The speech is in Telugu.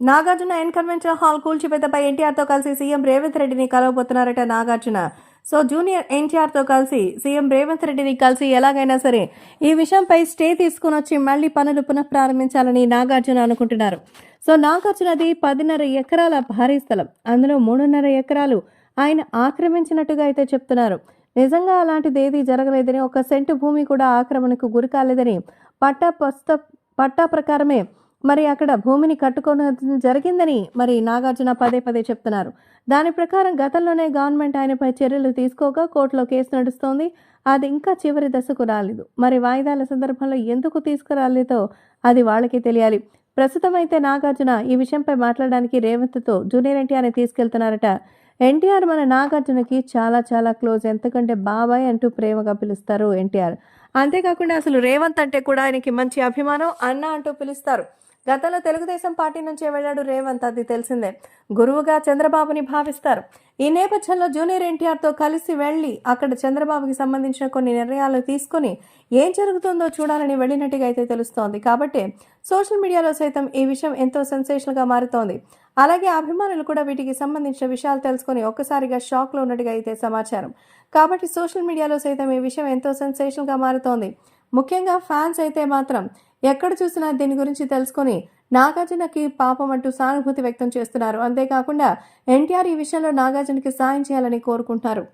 నాగార్జున ఎన్ కన్వెన్షన్ హాల్ కూల్చివేతపై ఎన్టీఆర్తో కలిసి సీఎం రేవంత్ రెడ్డిని కలవబోతున్నారట నాగార్జున. సో జూనియర్ ఎన్టీఆర్తో కలిసి సీఎం రేవంత్ రెడ్డిని కలిసి ఎలాగైనా సరే ఈ విషయంపై స్టే తీసుకుని వచ్చి మళ్ళీ పనులు పునఃప్రారంభించాలని నాగార్జున అనుకుంటున్నారు. సో నాగార్జునది పదిన్నర ఎకరాల భారీ స్థలం. అందులో మూడున్నర ఎకరాలు ఆయన ఆక్రమించినట్టుగా అయితే చెప్తున్నారు. నిజంగా అలాంటిది ఏదీ జరగలేదని ఒక సెంటు భూమి కూడా ఆక్రమణకు గురి కాలేదని పట్టా పస్త పట్టా ప్రకారమే మరి అక్కడ భూమిని కట్టుకోవడం జరిగిందని మరి నాగార్జున పదే పదే చెప్తున్నారు. దాని ప్రకారం గతంలోనే గవర్నమెంట్ ఆయనపై చర్యలు తీసుకోగా కోర్టులో కేసు నడుస్తోంది. అది ఇంకా చివరి దశకు రాలేదు. మరి వాయిదాల సందర్భంలో ఎందుకు తీసుకురాలేదో అది వాళ్ళకి తెలియాలి. ప్రస్తుతం అయితే నాగార్జున ఈ విషయంపై మాట్లాడడానికి రేవంత్తో జూనియర్ ఎన్టీఆర్ని తీసుకెళ్తున్నారట. ఎన్టీఆర్ మన నాగార్జునకి చాలా చాలా క్లోజ్. ఎంతకంటే బాబాయ్ అంటూ ప్రేమగా పిలుస్తారు ఎన్టీఆర్. అంతేకాకుండా అసలు రేవంత్ అంటే కూడా ఆయనకి మంచి అభిమానం అన్న అంటూ పిలుస్తారు. గతంలో తెలుగుదేశం పార్టీ నుంచే వెళ్ళాడు రేవంత్ అది తెలిసిందే. గురువుగా చంద్రబాబుని భావిస్తారు. ఈ నేపథ్యంలో జూనియర్ ఎన్టీఆర్తో కలిసి వెళ్ళి అక్కడ చంద్రబాబుకి సంబంధించిన కొన్ని నిర్ణయాలు తీసుకొని ఏం జరుగుతుందో చూడాలని వెళ్ళినట్టుగా అయితే తెలుస్తోంది. కాబట్టి సోషల్ మీడియాలో సైతం ఈ విషయం ఎంతో సెన్సేషన్గా మారుతోంది. అలాగే అభిమానులు కూడా వీటికి సంబంధించిన విషయాలు తెలుసుకొని ఒక్కసారిగా షాక్లో ఉన్నట్టుగా అయితే సమాచారం. కాబట్టి సోషల్ మీడియాలో సైతం ఈ విషయం ఎంతో సెన్సేషనల్గా మారుతోంది. ముఖ్యంగా ఫ్యాన్స్ అయితే మాత్రం ఎక్కడ చూసినా దీని గురించి తెలుసుకొని నాగార్జునకి పాపం అంటూ సానుభూతి వ్యక్తం చేస్తున్నారు. అంతేకాకుండా ఎన్టీఆర్ ఈ విషయంలో నాగార్జునకి సాయం చేయాలని కోరుకుంటారు.